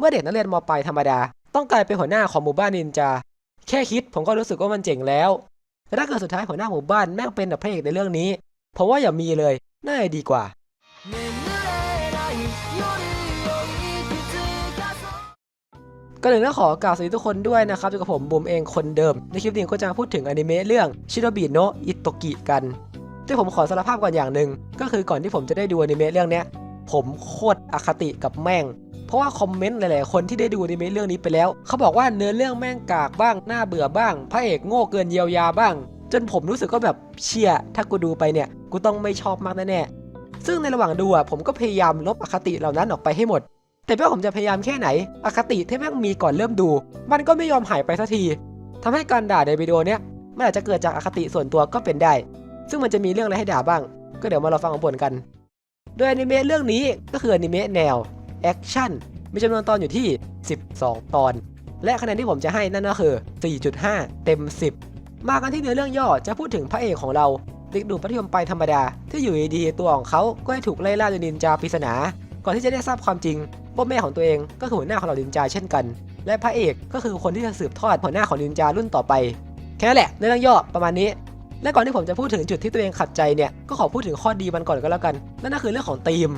เมื่อเด็กนักเรียนมปลายธรรมดา ต้องกลายเป็นหัวหน้าของหมู่บ้านนินจา แค่คิดผมก็รู้สึกว่ามันเจ๋งแล้วถ้าเกิดสุดท้ายหัวหน้าหมู่บ้านแม่งเป็นแบบพระเอกในเรื่องนี้ผมว่าอย่ามีเลยน่าจะดีกว่า ก็เลยต้องขอกล่าวสวัสดีทุกคนด้วยนะครับอยู่กับผมบุมเองคนเดิม ในคลิปนี้ก็จะพูดถึงอนิเมะเรื่องชิโนบิโนะอิโตกิกันที่ผมขอสารภาพก่อนอย่างหนึ่งก็คือก่อนที่ผมจะได้ดูอนิเมะเรื่องนี้ผมโคตรอคติกับแม่ง เพราะว่าคอมเมนต์หลายๆคนที่ได้ดูอนิเมะเรื่องนี้ไปแล้ว เขาบอกว่าเนื้อเรื่องแม่งกากบ้างน่าเบื่อบ้าง พระเอกโง่เกินเยียวยาบ้าง จนผมรู้สึกก็แบบเชียถ้ากูดูไปเนี่ย กูต้องไม่ชอบมากแน่ๆซึ่งในระหว่างดูอะผมก็พยายามลบอคติเหล่านั้นออกไปให้หมด แต่ไม่ว่าผมจะพยายามแค่ไหน อคติที่แม่งมีก่อนเริ่มดู มันก็ไม่ยอมหายไปสักทีทำให้การด่าในวิดีโอเนี้ยมันอาจจะเกิดจากอคติส่วนตัวก็เป็นได้ ซึ่งมันจะมีเรื่องอะไรให้ด่าบ้าง ก็เดี๋ยวมาเราฟังของบนกัน โดยอนิเมะเรื่องนี้ก็คืออนิเมะแนว แอคชั่นมีจำนวนตอนอยู่ที่ 12 ตอน และคะแนนที่ผมจะให้นั่นก็คือ 4.5 เต็ม 10 มากันที่เนื้อเรื่องย่อจะพูดถึงพระเอกของเราเด็กดูมัธยมปลายธรรมดา ที่อยู่ดีๆตัวของเขาก็ให้ถูกไล่ล่าโดยนินจาปริศนา ก่อนที่จะได้ทราบความจริงว่าแม่ของตัวเองก็คือหัวหน้าของเหล่านินจาเช่นกัน และพระเอกก็คือคนที่จะสืบทอดหัวหน้าของนินจารุ่นต่อไป แค่นั้นแหละในเรื่องย่อประมาณนี้ และก่อนที่ผมจะพูดถึงจุดที่ตัวเองขัดใจเนี่ยก็ขอพูดถึงข้อดีมันก่อนก็แล้วกัน นั่นก็คือเรื่องของธีม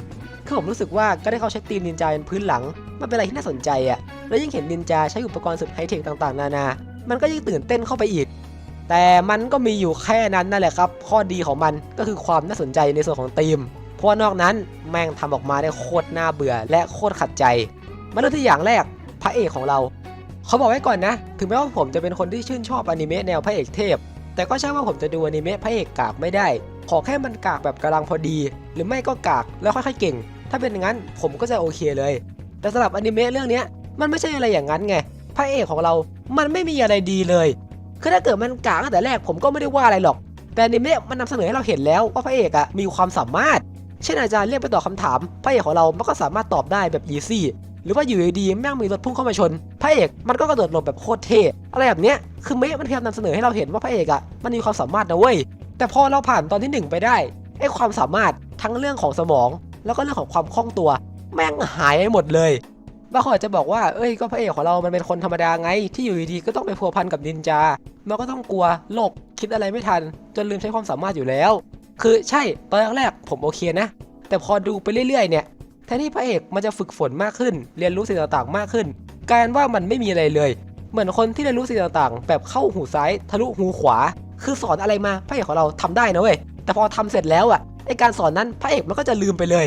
คือผมรู้สึกว่าการได้เขาใช้ธีมนินจาเป็นพื้นหลัง มันเป็นอะไรที่น่าสนใจอะแล้วยิ่งเห็นนินจาใช้อุปกรณ์สุดไฮเทคต่างๆ นานา มันก็ยิ่งตื่นเต้นเข้าไปอีก แต่มันก็มีอยู่แค่นั้นนั่นแหละครับ ข้อดีของมันก็คือความน่าสนใจในส่วนของธีม เพราะนอกนั้นแม่งทำออกมาได้โคตรน่าเบื่อ และโคตรขัดใจ มาเริ่มที่อย่างแรกพระเอกของเรา เขาบอกไว้ก่อนนะ ถึงแม้ว่าผมจะเป็นคนที่ชื่นชอบอนิเมะแนวพระเอกเทพ แต่ก็ใช่ว่าผมจะดูอนิเมะพระเอกกากไม่ได้ ขอแค่มันกากแบบกำลังพอดี หรือไม่ก็กากแล้วค่อยๆเก่ง ถ้าเป็นอย่างนั้นผมก็จะโอเคเลย แต่สำหรับอนิเมะเรื่องนี้มันไม่ใช่อะไรอย่างนั้นไงพระเอกของเรา มันไม่มีอะไรดีเลย คือถ้าเกิดมันกากตั้งแต่แรกผมก็ไม่ได้ว่าอะไรหรอก แต่อนิเมะมันนำเสนอให้เราเห็นแล้วว่าพระเอกอะมีความสามารถ เช่นอาจารย์เรียกไปตอบคำถาม พระเอกของเรา มันก็สามารถตอบได้แบบอีซี่ หรือว่าอยู่ดีๆแม่งมีรถพุ่งเข้ามาชน พระเอกมันก็กระโดดหลบแบบโคตรเท่ อะไรแบบเนี้ย คือเมะมันพยายามนำเสนอให้เราเห็นว่าพระเอกอะมันมีความสามารถนะเว้ย แต่พอเราผ่านตอนที่หนึ่งไปได้ไอ้ความสามารถทั้งเรื่องของสมอง แล้วก็เรื่องของความคล่องตัว แม่งหายไปหมดเลยบางคนอาจจะบอกว่า เอ้ย ก็พระเอกของเรา มันเป็นคนธรรมดาไง ที่อยู่ดีๆ ก็ต้องไปพัวพันกับนินจา มันก็ต้องกลัวโลกคิดอะไรไม่ทัน จนลืมใช้ความสามารถอยู่แล้ว คือใช่ ตอนแรกๆผมโอเคนะ แต่พอดูไปเรื่อยๆ เนี่ย แทนที่พระเอกมันจะฝึกฝนมากขึ้น เรียนรู้สิ่งต่างๆ มากขึ้น กลายว่ามันไม่มีอะไรเลย เหมือนคนที่เรียนรู้สิ่งต่างๆ แบบเข้าหูซ้าย ทะลุหูขวา คือสอนอะไรมาพระเอกของเราทำได้นะเว้ยแต่พอทำเสร็จแล้วอะไอการสอนนั้นพระเอกมันก็จะลืมไปเลย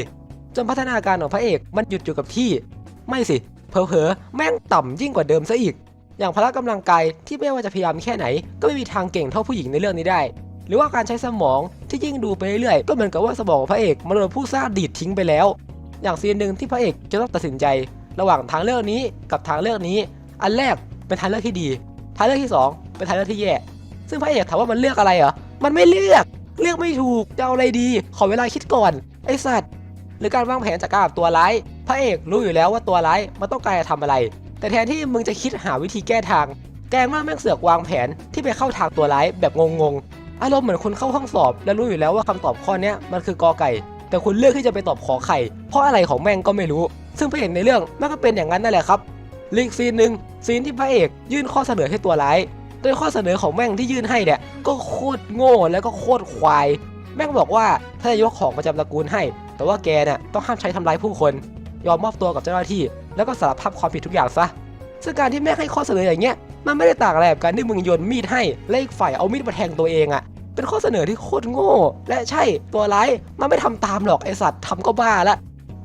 จนพัฒนาการของพระเอกมันหยุดอยู่กับที่ ไม่สิเผลอๆแม่งต่ำยิ่งกว่าเดิมซะอีก อย่างพละกำลังกายที่ไม่ว่าจะพยายามแค่ไหน ก็ไม่มีทางเก่งเท่าผู้หญิงในเรื่องนี้ได้ หรือว่าการใช้สมองที่ยิ่งดูไปเรื่อยๆก็เหมือนกับว่าสมองของพระเอกมันโดนผู้สร้าดีดทิ้งไปแล้ว อย่างซีนหนึ่งที่พระเอกจะต้องตัดสินใจ ระหว่างทางเลือกนี้กับทางเลือกนี้ อันแรกเป็นทางเลือกที่ดี ทางเลือกที่สองเป็นทางเลือกที่แย่ ซึ่งพระเอกถามว่ามันเลือกอะไรเหรอ มันไม่เลือก เลือกไม่ถูก จะเอาอะไรดี ขอเวลาคิดก่อน ไอสัตว์ หรือการวางแผนจัดการกับตัวร้าย พระเอกรู้อยู่แล้วว่าตัวร้ายมันต้องการจะทำอะไร แต่แทนที่มึงจะคิดหาวิธีแก้ทาง แกงว่าแม่งเสือกวางแผนที่ไปเข้าทางตัวร้ายแบบงงๆ อารมณ์เหมือนคุณเข้าห้องสอบ แล้วรู้อยู่แล้วว่าคำตอบข้อเนี้มันคือกอไก่ แต่คุณเลือกที่จะไปตอบขอไข่ เพราะอะไรของแม่งก็ไม่รู้ ซึ่งพระเอกในเรื่องมันก็เป็นอย่างนั้นนั่นแหละครับลีกซีนหนึ่งซีนที่พระเอกยื่นข้อเสนอให้ตัวร้าย โดยข้อเสนอของแม่งที่ยื่นให้เนี่ยก็โคตรโง่แล้วก็โคตรควาย แม่งบอกว่าถ้าจะยกของประจำตระกูลให้ แต่ว่าแกเนี่ยต้องห้ามใช้ทำร้ายผู้คน ยอมมอบตัวกับเจ้าหน้าที่ แล้วก็สารภาพความผิดทุกอย่างซะซึ่งการที่แม่งให้ข้อเสนออย่างเงี้ยมันไม่ได้ต่างอะไรกับการที่มึงโยนมีดให้และอีกฝ่ายเอามีดมาแทงตัวเองอะเป็นข้อเสนอที่โคตรโง่ และใช่ตัวร้ายมันไม่ทำตามหรอกไอสัตว์ทำก็บ้าละ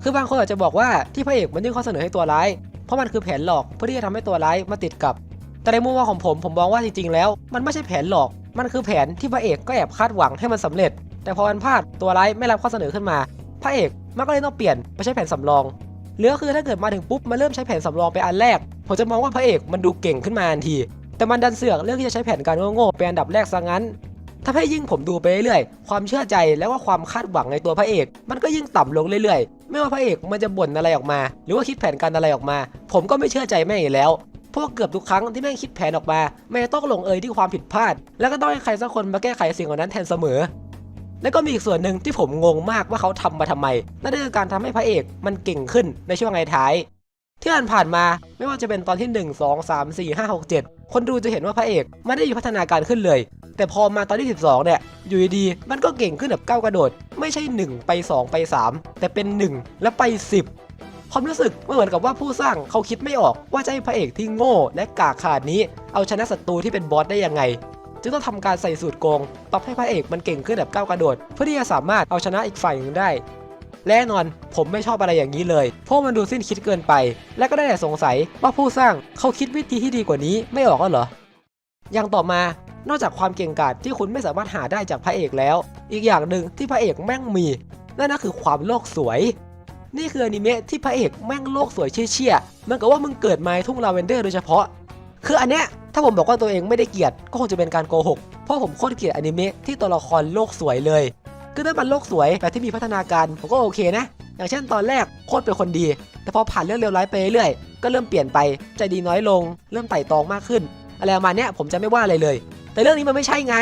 คือบางคนอาจจะบอกว่าที่พระเอกมันยื่นข้อเสนอให้ตัวร้าย เพราะมันคือแผนหลอกเพื่อที่จะทำให้ตัวร้ายมาติดกับ แต่ในมุมมองของผมผมมองว่าจริงๆแล้ว มันไม่ใช่แผนหลอก มันคือแผนที่พระเอกก็แอบคาดหวังให้มันสำเร็จ แต่พอมันพลาดตัวร้ายไม่รับข้อเสนอขึ้นมา พระเอกมันก็เลยต้องเปลี่ยนไปใช้แผนสำรองหรือก็คือถ้าเกิดมาถึงปุ๊บมาเริ่มใช้แผนสำรองไปอันแรก ผมจะมองว่าพระเอกมันดูเก่งขึ้นมาทันที แต่มันดันเสือกเรื่องที่จะใช้แผนการโง่ๆเป็นอันดับแรกซะงั้นทำให้ยิ่งผมดูไปเรื่อยๆ ความเชื่อใจและว่าความคาดหวังในตัวพระเอก มันก็ยิ่งต่ำลงเรื่อยๆ ไม่ว่าพระเอกมันจะบ่นอะไรออกมา หรือว่าคิดแผนการอะไรออกมา ผมก็ไม่เชื่อใจแม่งอีกแล้ว เพราะว่าเกือบทุกครั้งที่แม่งคิดแผนออกมาแม่งต้องลงเอยที่ความผิดพลาด แล้วก็ต้องให้ใครสักคนมาแก้ไขสิ่งเหล่านั้นแทนเสมอ แล้วก็มีอีกส่วนหนึ่งที่ผมงงมากว่าเขาทำมาทำไม นั่นคือการทำให้พระเอกมันเก่งขึ้นในช่วงท้าย ที่ผ่านมาไม่ว่าจะเป็นตอนที่ 1 2 3 4 5 6 7 คนดูจะเห็นว่าพระเอกไม่ได้มีพัฒนาการขึ้นเลย แต่พอมาตอนที่ 12 เนี่ยอยู่ดีๆมันก็เก่งขึ้นแบบก้าวกระโดด ไม่ใช่ 1 ไป 2 ไป 3 แต่เป็น 1 แล้วไป 10 ความรู้สึกมันเหมือนกับว่าผู้สร้างเขาคิดไม่ออกว่าจะให้พระเอกที่โง่และกากขาดนี้ เอาชนะศัตรูที่เป็นบอสได้ยังไง จึงต้องทำการใส่สูตรโกง ปรับให้พระเอกมันเก่งขึ้นแบบก้าวกระโดด เพื่อที่จะสามารถเอาชนะอีกฝ่ายหนึ่งได้และแน่นอนผมไม่ชอบอะไรอย่างนี้เลย เพราะมันดูสิ้นคิดเกินไป และก็ได้แต่สงสัยว่าผู้สร้างเขาคิดวิธีที่ดีกว่านี้ไม่ออกแล้วเหรอ อย่างต่อมา นอกจากความเก่งกาจที่คุณไม่สามารถหาได้จากพระเอกแล้ว อีกอย่างหนึ่งที่พระเอกแม่งมี นั่นก็คือความโลกสวย นี่คืออนิเมะที่พระเอกแม่งโลกสวยเชี่ยๆมันกับว่ามึงเกิดมาทุ่งลาเวนเดอร์โดยเฉพาะ คืออันเนี้ยถ้าผมบอกว่าตัวเองไม่ได้เกลียดก็คงจะเป็นการโกหก เพราะผมโคตรเกลียดอนิเมะที่ตัวละครโลกสวยเลย คือถ้ามันโลกสวยแบบที่มีพัฒนาการผมก็โอเคนะ อย่างเช่นตอนแรกโคตรเป็นคนดี แต่พอผ่านเรื่องเลวร้ายไปเรื่อยก็เริ่มเปลี่ยนไปใจดีน้อยลง เริ่มไต่ตองมากขึ้น อะไรประมาณเนี้ยผมจะไม่ว่าอะไรเลย แต่เรื่องนี้มันไม่ใช่ไง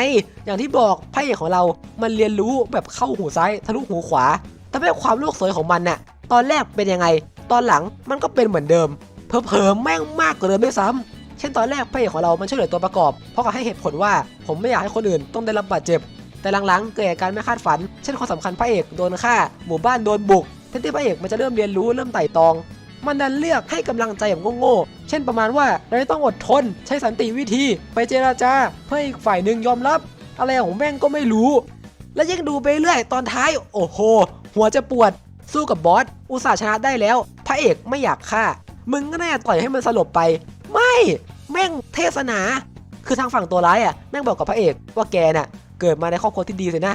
อย่างที่บอกพระเอกของเรา มันเรียนรู้แบบเข้าหูซ้ายทะลุหูขวาแต่เป็นความโลกสวยของมันน่ะ ตอนแรกเป็นยังไง ตอนหลังมันก็เป็นเหมือนเดิมเผลอๆแม่งมากกว่าเดิมด้วยซ้ำเช่นตอนแรกพระเอกของเรามันช่วยเหลือตัวประกอบ เพราะเขาให้เหตุผลว่าผมไม่อยากให้คนอื่นต้องได้รับบาดเจ็บ แต่หลังๆเกิดการไม่คาดฝัน เช่นความสำคัญพระเอกโดนฆ่า หมู่บ้านโดนบุกแทนที่พระเอกมันจะเริ่มเรียนรู้เริ่มไต่ตอง มันดันเลือกให้กำลังใจแบบโง่ๆ เช่นประมาณว่าเราต้องอดทน ใช้สันติวิธีไปเจราจาเพื่ออีกฝ่ายหนึ่งยอมรับ อะไรของแม่งก็ไม่รู้ และยิ่งดูไปเรื่อยตอนท้าย โอ้โห หัวจะปวด สู้กับบอสอุตส่าห์ชนะได้แล้ว พระเอกไม่อยากฆ่า มึงก็น่าจะต่อยให้มันสลบไป ไม่แม่งเทศนา คือทางฝั่งตัวร้ายอะแม่งบอกกับพระเอกว่าแกน่ะเกิดมาในครอบครัวที่ดีเลยนะ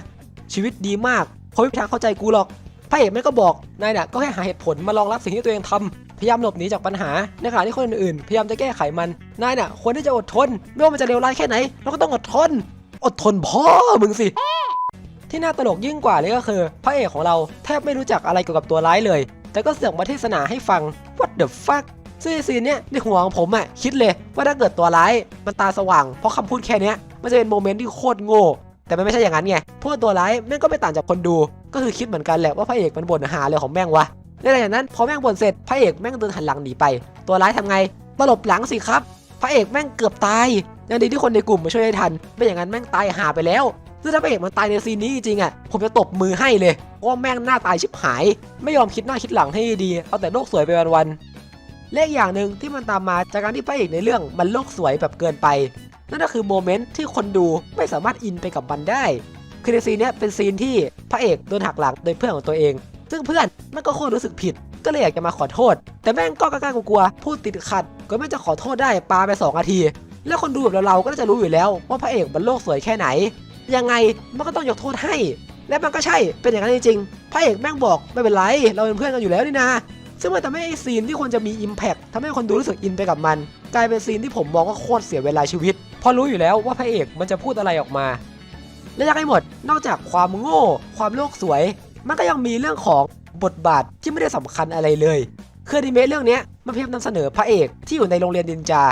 ชีวิตดีมากเขาไม่มีทางเข้าใจกูหรอกพระเอกแม่งก็บอกนายน่ะก็แค่หาเหตุผลมารองรับสิ่งที่ตัวเองทำพยายามหลบหนีจากปัญหาในขณะที่คนอื่นๆพยายามจะแก้ไขมันนายน่ะควรที่จะอดทน ไม่ว่ามันจะเลวร้ายแค่ไหนเราก็ต้องอดทน อดทนพ่อมึงสิ ที่น่าตลกยิ่งกว่าเลยก็คือ พระเอกของเราแทบไม่รู้จักอะไรเกี่ยวกับตัวร้ายเลย แต่ก็เสือกมาเทศนาให้ฟัง what the fuck ซึ่งซีนเนี้ยในหัวของผมอะคิดเลยว่าถ้าเกิดตัวร้ายมันตาสว่าง เพราะคำพูดแค่นี้มันจะเป็นโมเมนต์ที่โคตรโง่แต่มันไม่ใช่อย่างนั้นไงเพราะว่าตัวร้ายแม่งก็ไม่ต่างจากคนดู ก็คือคิดเหมือนกันแหละว่าพระเอกมันบ่นหาเลยของแม่งวะและหลังจากนั้นพอแม่งบ่นเสร็จพระเอกแม่งเดินหันหลังหนีไป ตัวร้ายทำไงตลบหลังสิครับ พระเอกแม่งเกือบตายยังดีที่คนในกลุ่มมาช่วยได้ทัน ไม่อย่างนั้นแม่งตายหาไปแล้ว ซึ่งถ้าพระเอกมันตายในซีนนี้จริงอะผมจะตบมือให้เลยเพราะว่าแม่งหน้าตายชิบหาย ไม่ยอมคิดหน้าคิดหลังให้ดีเอาแต่โลกสวยไปวันๆและอีกอย่างหนึ่งที่มันตามมาจากการที่พระเอกในเรื่องมันโลกสวยแบบเกินไป นั่นก็คือโมเมนต์ที่คนดูไม่สามารถอินไปกับมันได้คือในซีนนี้เป็นซีนที่พระเอกโดนหักหลังโดยเพื่อนของตัวเอง ซึ่งเพื่อนมันก็โคตรรู้สึกผิด ก็เลยอยากจะมาขอโทษ แต่แม่งก็กล้ากลัวๆพูดติดขัด ก็ไม่จะขอโทษได้ปาไปสองนาที แล้วคนดูแบบเราๆก็จะรู้อยู่แล้วว่าพระเอกมันโลกสวยแค่ไหน ยังไงมันก็ต้องยกโทษให้ และมันก็ใช่เป็นอย่างนั้นจริงๆพระเอกแม่งบอกไม่เป็นไร เราเป็นเพื่อนกันอยู่แล้วนี่นะซึ่งมันทำให้ไอ้ซีนที่ควรจะมี Impact ทำให้คนดูรู้สึกอินไปกับมัน กลายเป็นซีนที่ผมมองว่าโคตรเสียเวลาชีวิตเพราะรู้อยู่แล้วว่าพระเอกมันจะพูดอะไรออกมา และยังให้หมดนอกจากความโง่ ความโลกสวย มันก็ยังมีเรื่องของบทบาทที่ไม่ได้สำคัญอะไรเลยคืออนิเมะเรื่องนี้มันพยายามนำเสนอพระเอกที่อยู่ในโรงเรียนนินจา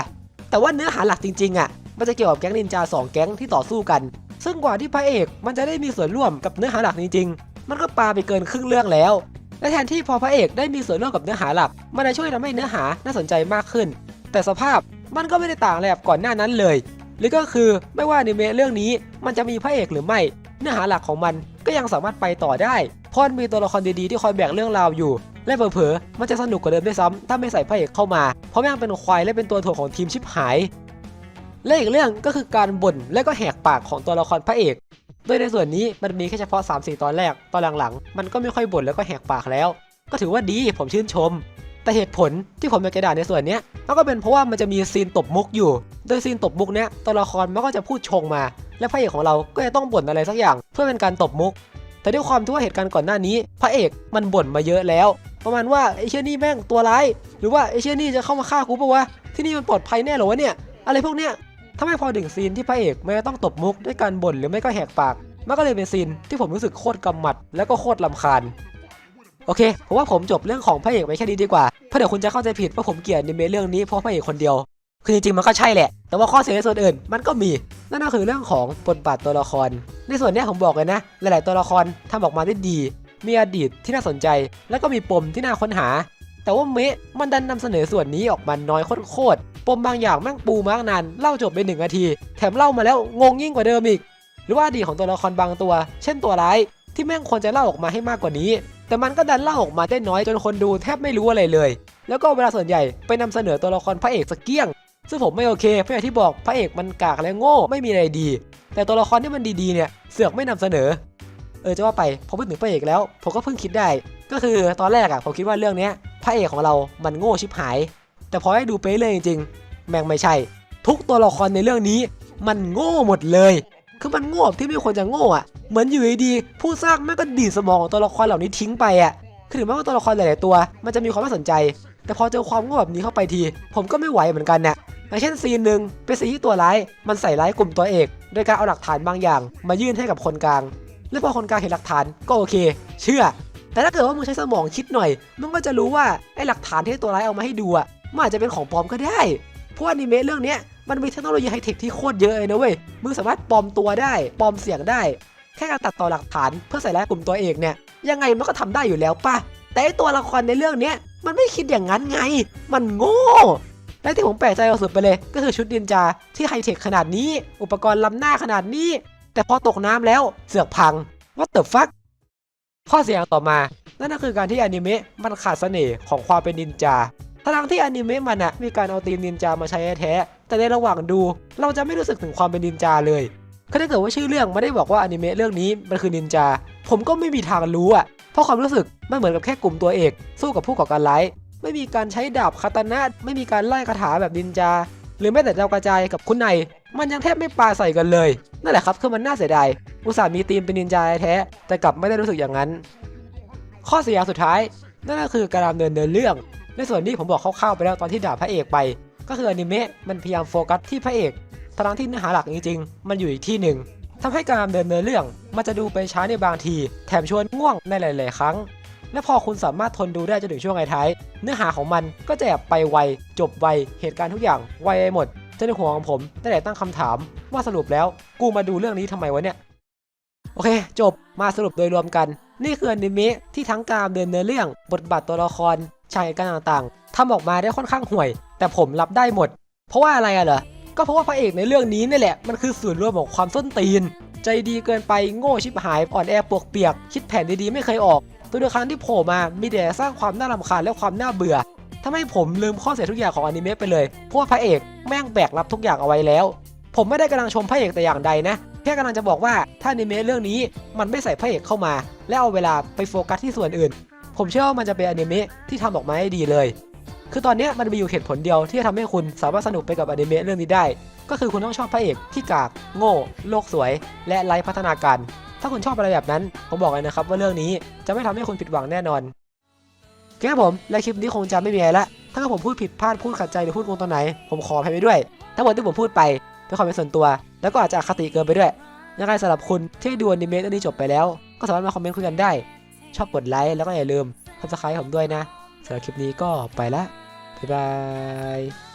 แต่ว่าเนื้อหาหลักจริงๆอะมันจะเกี่ยวกับแก๊งนินจาสองแก๊งที่ต่อสู้กัน ซึ่งกว่าที่พระเอกมันจะได้มีส่วนร่วมกับเนื้อหาหลักจริงๆ มันก็ปาไปเกินครึ่งเรื่องแล้ว และแทนที่พอพระเอกได้มีส่วนร่วมกับเนื้อหาหลัก มันจะช่วยทำให้เนื้อหาน่าสนใจมากขึ้น แต่สภาพมันก็ไม่ได้ต่างอะไรกับก่อนหน้านั้นเลย หรือก็คือไม่ว่าอนิเมะเรื่องนี้มันจะมีพระเอกหรือไม่ เนื้อหาหลักของมันก็ยังสามารถไปต่อได้เพราะมีตัวละครดีๆที่คอยแบกเรื่องราวอยู่ และเผลอๆมันจะสนุกกว่าเดิมด้วยซ้ำถ้าไม่ใส่พระเอกเข้ามา เพราะแม่งเป็นควายและเป็นตัวถ่วงของทีมชิบหาย และอีกเรื่องก็คือการบ่นและก็แหกปากของตัวละครพระเอก โดยในส่วนนี้มันมีแค่เฉพาะ 3-4 ตอนแรก ตอนหลังๆ มันก็ไม่ค่อยบ่นแล้วก็แหกปากแล้ว ก็ถือว่าดีผมชื่นชม แต่เหตุผลที่ผมอยากจะด่าในส่วนนี้มันก็เป็นเพราะว่ามันจะมีซีนตบมุกอยู่ โดยซีนตบมุกเนี้ยตัวละครมันก็จะพูดชงมา และพระเอกของเราก็จะต้องบ่นอะไรสักอย่าง เพื่อเป็นการตบมุก แต่ด้วยความที่ว่าเหตุการณ์ก่อนหน้านี้ พระเอกมันบ่นมาเยอะแล้ว ประมาณว่าไอ้เชี่ยนี่แม่งตัวร้าย หรือว่าไอ้เชี่ยนี่จะเข้ามาฆ่ากูปะวะที่นี่มันปลอดภัยแน่หรอวะเนี่ยอะไรพวกเนี้ย ทำให้พอถึงซีนที่พระเอกไม่ต้องตบมุกด้วยการบ่นหรือไม่ก็แหกปาก มันก็เลยเป็นซีนที่ผมรู้สึกโคตรกำหมัด แล้วก็โคตรลำคาญ โอเคผมว่าผมจบเรื่องของพระเอกไปแค่นี้ดีกว่าเพราะเดี๋ยวคุณจะเข้าใจผิดว่าผมเกลียดอนิเมะเรื่องนี้เพราะพระเอกคนเดียว คือจริงๆมันก็ใช่แหละ แต่ว่าข้อเสียในส่วนอื่นมันก็มี นั่นก็คือเรื่องของบทบาทตัวละคร ในส่วนนี้ผมบอกเลยนะ หลาย ๆ ตัวละครทำออกมาได้ดี มีอดีตที่น่าสนใจ แล้วก็มีปมที่น่าค้นหา แต่ว่าเมะมันดันนำเสนอส่วนนี้ออกมาน้อยโคตรๆปมบางอย่างแม่งปูมาตั้งนานเล่าจบไปหนึ่งนาที แถมเล่ามาแล้วงงยิ่งกว่าเดิมอีก หรือว่าดีของตัวละครบางตัว เช่นตัวร้ายที่แม่งควรจะเล่าออกมาให้มากกว่านี้ แต่มันก็ดันเล่าออกมาได้น้อยจนคนดูแทบไม่รู้อะไรเลย แล้วก็เวลาส่วนใหญ่ไปนำเสนอตัวละครพระเอกสกเกี้ยง ซึ่งผมไม่โอเคเพราะอย่างที่บอกพระเอกมันกากและโง่ไม่มีอะไรดี แต่ตัวละครที่มันดีๆเนี่ยเสือกไม่นำเสนอ เออจะว่าไปพอพูดถึงพระเอกแล้ว ผมก็เพิ่งคิดได้ ก็คือตอนแรกอะผมคิดว่าเรื่องนี้พระเอกของเรามันโง่ชิบหาย แต่พอให้ดูไปเรื่อยจริงๆ แม่งไม่ใช่ ทุกตัวละครในเรื่องนี้ มันโง่หมดเลย คือมันโง่ที่ไม่ควรจะโง่อะเหมือนอยู่ดีๆผู้สร้างแม่งก็ดีดสมองของตัวละครเหล่านี้ทิ้งไปอะคือถึงแม้ว่าตัวละครหลายๆตัว มันจะมีความน่าสนใจ แต่พอเจอความโง่แบบนี้เข้าไปที ผมก็ไม่ไหวเหมือนกันเนี่ยอย่างเช่นซีนหนึ่งเป็นซีนที่ตัวร้ายมันใส่ร้ายกลุ่มตัวเอกโดยการเอาหลักฐานบางอย่าง มายื่นให้กับคนกลาง และพอคนกลางเห็นหลักฐานก็โอเค เชื่อ แต่ถ้าเกิดว่ามึงใช้สมองคิดหน่อย มึงก็จะรู้ว่าไอ้หลักฐานที่ตัวร้ายเอามาให้ดูอะมันอาจจะเป็นของปลอมก็ได้ เพราะอนิเมะเรื่องนี้มันมีเทคโนโลยีไฮเทคที่โคตรเยอะเลยนะเว้ย มึงสามารถปลอมตัวได้ปลอมเสียงได้ แค่การตัดต่อหลักฐานเพื่อใส่ร้ายกลุ่มตัวเอกเนี่ย ยังไงมันก็ทำได้อยู่แล้วป่ะ แต่ไอ้ตัวละครในเรื่องนี้มันไม่คิดอย่างนั้นไง มันโง่ และที่ผมแปลกใจสุดไปเลย ก็คือชุดนินจาที่ไฮเทคขนาดนี้ อุปกรณ์ล้ำหน้าขนาดนี้ แต่พอตกน้ำแล้วเสือกพัง What the fuck ข้อเสียงต่อมา นั่นก็คือการที่อนิเมะมันขาดเสน่ห์ของความเป็นนินจาทั้งที่อนิเมะมันอะมีการเอาตีมนินจามาใช้แท้แต่ในระหว่างดู เราจะไม่รู้สึกถึงความเป็นนินจาเลยคือถ้าเกิดว่าชื่อเรื่องไม่ได้บอกว่าอนิเมะเรื่องนี้มันคือนินจา ผมก็ไม่มีทางรู้อะเพราะความรู้สึกมันเหมือนกับแค่กลุ่มตัวเอก สู้กับผู้ก่อการร้าย ไม่มีการใช้ดาบคาตานะ ไม่มีการไล่คาถาแบบนินจา หรือแม้แต่ดาวกระจายกับคุณนายมันยังแทบไม่ปาใส่กันเลย นั่นแหละครับคือมันน่าเสียดายอุตส่าห์มีธีมเป็นนินจาแท้แต่กลับไม่ได้รู้สึกอย่างนั้น ข้อเสียสุดท้าย นั่นก็คือการดำเนินเดินเรื่อง ในส่วนที่ผมบอกคร่าวๆไปแล้วตอนที่ด่าพระเอกไป ก็คืออนิเมะมันพยายามโฟกัสที่พระเอกทั้งที่เนื้อหาหลักจริงๆ มันอยู่อีกที่หนึ่งทำให้การดำเนินเนื้อเรื่อง มันจะดูไปช้าในบางที แถมชวนง่วงในหลาย ๆ ครั้ง และพอคุณสามารถทนดูได้จนถึงช่วงไท้าย เนื้อหาของมันก็จะแบบไปไว จบไว เหตุการณ์ทุกอย่างไวไปหมดจนในหัวของผมได้แต่ตั้งคำถามว่าสรุปแล้วกูมาดูเรื่องนี้ทำไมวะเนี่ย โอเค จบมาสรุปโดยรวมกัน นี่คืออนิเมะที่ทั้งการเดินเนื้อเรื่อง บทบาทตัวละครฉากการต่างๆทำออกมาได้ค่อนข้างห่วย แต่ผมรับได้หมด เพราะว่าอะไรอะเหรอ ก็เพราะว่าพระเอกในเรื่องนี้นี่แหละมันคือส่วนรวมของความส้นตีน ใจดีเกินไปโง่ชิบหายอ่อนแอปวกเปียก คิดแผนดีๆไม่เคยออก ตัวเดียวครที่โผล่มามีแต่สร้างความน่ารำคาญและความน่าเบื่อทำให้ผมลืมข้อเสียทุกอย่างของอนิเมะไปเลยเพราะว่าพระเอกแม่งแบกรับทุกอย่างเอาไว้แล้ว ผมไม่ได้กำลังชมพระเอกแต่อย่างใดนะแค่กำลังจะบอกว่าถ้าอนิเมะเรื่องนี้มันไม่ใส่พระเอกเข้ามา และเอาเวลาไปโฟกัสที่ส่วนอื่น ผมเชื่อว่ามันจะเป็นอนิเมะที่ทำออกมาให้ดีเลย คือตอนนี้มันมีอยู่เหตุผลเดียวที่จะทำให้คุณสามารถสนุกไปกับอนิเมะเรื่องนี้ได้ ก็คือคุณต้องชอบพระเอกที่กาก โง่ โลกสวย และไร้พัฒนาการ ถ้าคุณชอบอะไรแบบนั้น ผมบอกเลยนะครับว่าเรื่องนี้จะไม่ทำให้คุณผิดหวังแน่นอนโอเคครับผม และคลิปนี้คงจะไม่มีอะไรละ ถ้าผมพูดผิดพลาดพูดขัดใจหรือพูดงงตอนไหน ผมขออภัยไปด้วย ทั้งหมดที่ผมพูดไปเป็นความเป็นส่วนตัว แล้วก็อาจจะอคติเกินไปด้วยยังไงสำหรับคุณที่ดูอนิเมะเรื่องนี้จบไปแล้ว ก็สามารถมาคอมเมนต์คุยกันได้ ชอบกดไลค์แล้วก็อย่าลืม subscribe ผมด้วยนะสำหรับคลิปนี้ก็ไปละ บ๊ายบาย